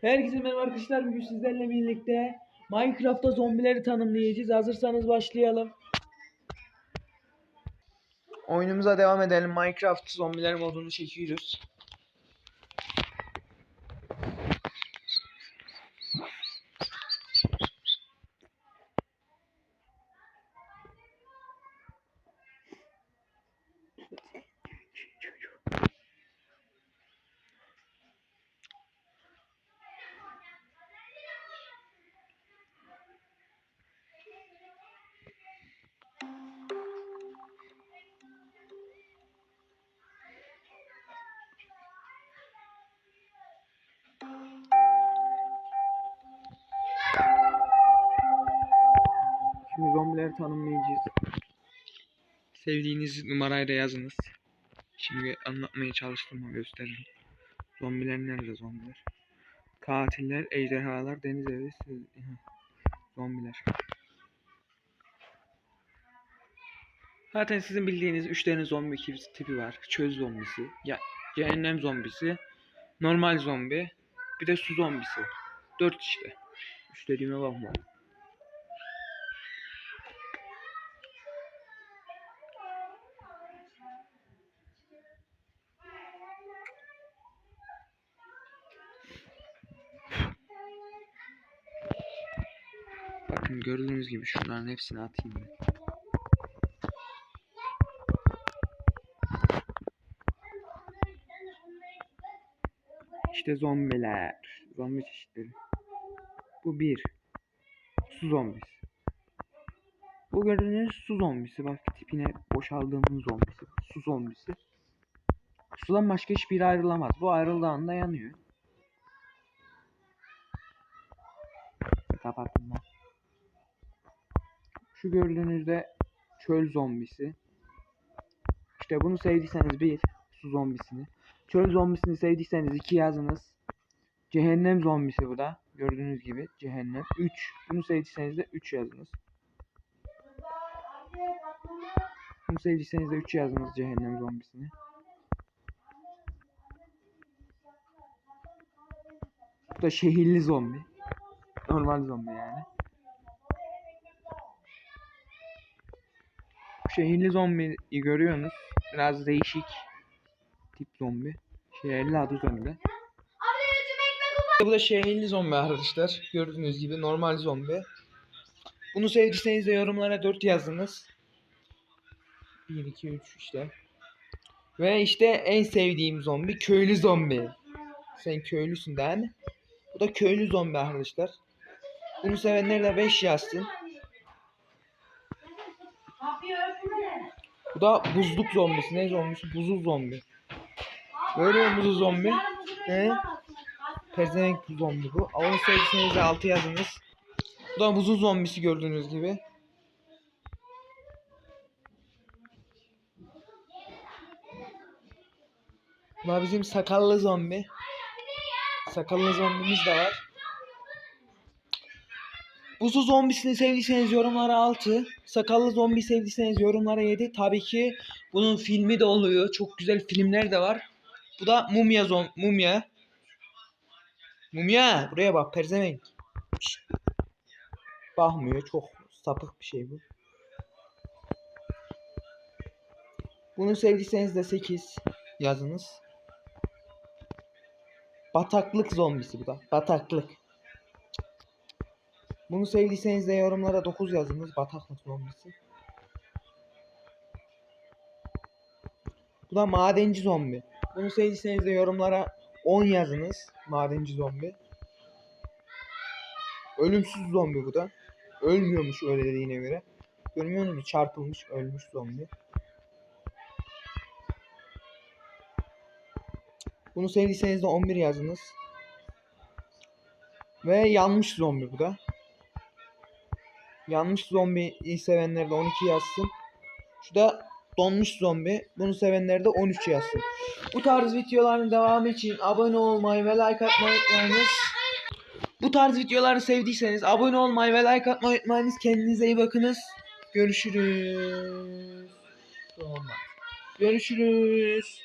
Herkese merhaba arkadaşlar. Bugün sizlerle birlikte Minecraft'ta zombileri tanımlayacağız. Hazırsanız başlayalım. Oyunumuza devam edelim. Minecraft zombiler modunu çekiyoruz. Şimdi zombileri tanımlayacağız. Sevdiğiniz numarayla yazınız. Şimdi anlatmaya çalıştım gösteririm. Zombiler nerede zombiler? Katiller, ejderhalar, deniz evi, zombiler. Zaten sizin bildiğiniz 3 tane zombi tipi var. Çöl zombisi, ya cehennem zombisi, normal zombi, bir de su zombisi. 4 işte. 3 dediğime bakma. Bakın gördüğünüz gibi şunların hepsini atayım ben. İşte zombiler. Zombi çeşitleri. Bu bir. Su zombisi. Bu gördüğünüz su zombisi. Bak tipine boşaldığımız zombisi. Su zombisi. Sudan başka hiçbir ayrılamaz. Bu ayrıldığında yanıyor. Kapattım ben. Şu gördüğünüzde çöl zombisi. İşte bunu sevdiyseniz bir su zombisini. Çöl zombisini sevdiyseniz iki yazınız. Cehennem zombisi bu da. Gördüğünüz gibi cehennem. 3. Bunu sevdiyseniz de 3 yazınız. Bunu sevdiyseniz de 3 yazınız cehennem zombisini. Bu da şehirli zombi. Normal zombi yani. Şehirli zombiyi görüyorsunuz. Biraz değişik tip zombi. Şehirli adı üzerinde. Bu da şehirli zombi arkadaşlar. Gördüğünüz gibi normal zombi. Bunu sevdiyseniz de yorumlara 4 yazınız. 1, 2, 3 işte. Ve işte en sevdiğim zombi köylü zombi. Sen köylüsün değil mi? Bu da köylü zombi arkadaşlar. Bunu sevenler de 5 yazsın. Bu da buzluk zombisi. Ne zombisi? Buzul zombi. Görüyor musun zombi? He? Pezevenk zombi bu. Onu sevdiyseniz 6 yazınız. Bu da buzul zombisi gördüğünüz gibi. Bu da bizim sakallı zombi. Sakallı zombimiz de var. Buzul zombisini sevdiyseniz yorumlara 6. Sakallı zombi sevdiyseniz yorumlara 7. Tabii ki bunun filmi de oluyor. Çok güzel filmler de var. Bu da mumya zom mumya. Mumya buraya bak perzevenk. Şşt. Bakmıyor çok sapık bir şey bu. Bunu sevdiyseniz de 8 yazınız. Bataklık zombisi bu da. Bataklık. Bunu sevdiyseniz de yorumlara 9 yazınız. Bataklık zombisi. Bu da madenci zombi. Bunu sevdiyseniz de yorumlara 10 yazınız. Madenci zombi. Ölümsüz zombi bu da. Ölmüyormuş öyle dediğine göre. Görmüyor musunuz? Çarpılmış ölmüş zombi. Bunu sevdiyseniz de 11 yazınız. Ve yanmış zombi bu da. Yanmış zombiyi sevenler de 12 yazsın. Şu da donmuş zombi. Bunu sevenler de 13 yazsın. Bu tarz videoların devamı için abone olmayı ve like atmayı unutmayınız. Bu tarz videoları sevdiyseniz abone olmayı ve like atmayı unutmayınız. Kendinize iyi bakınız. Görüşürüz. Görüşürüz.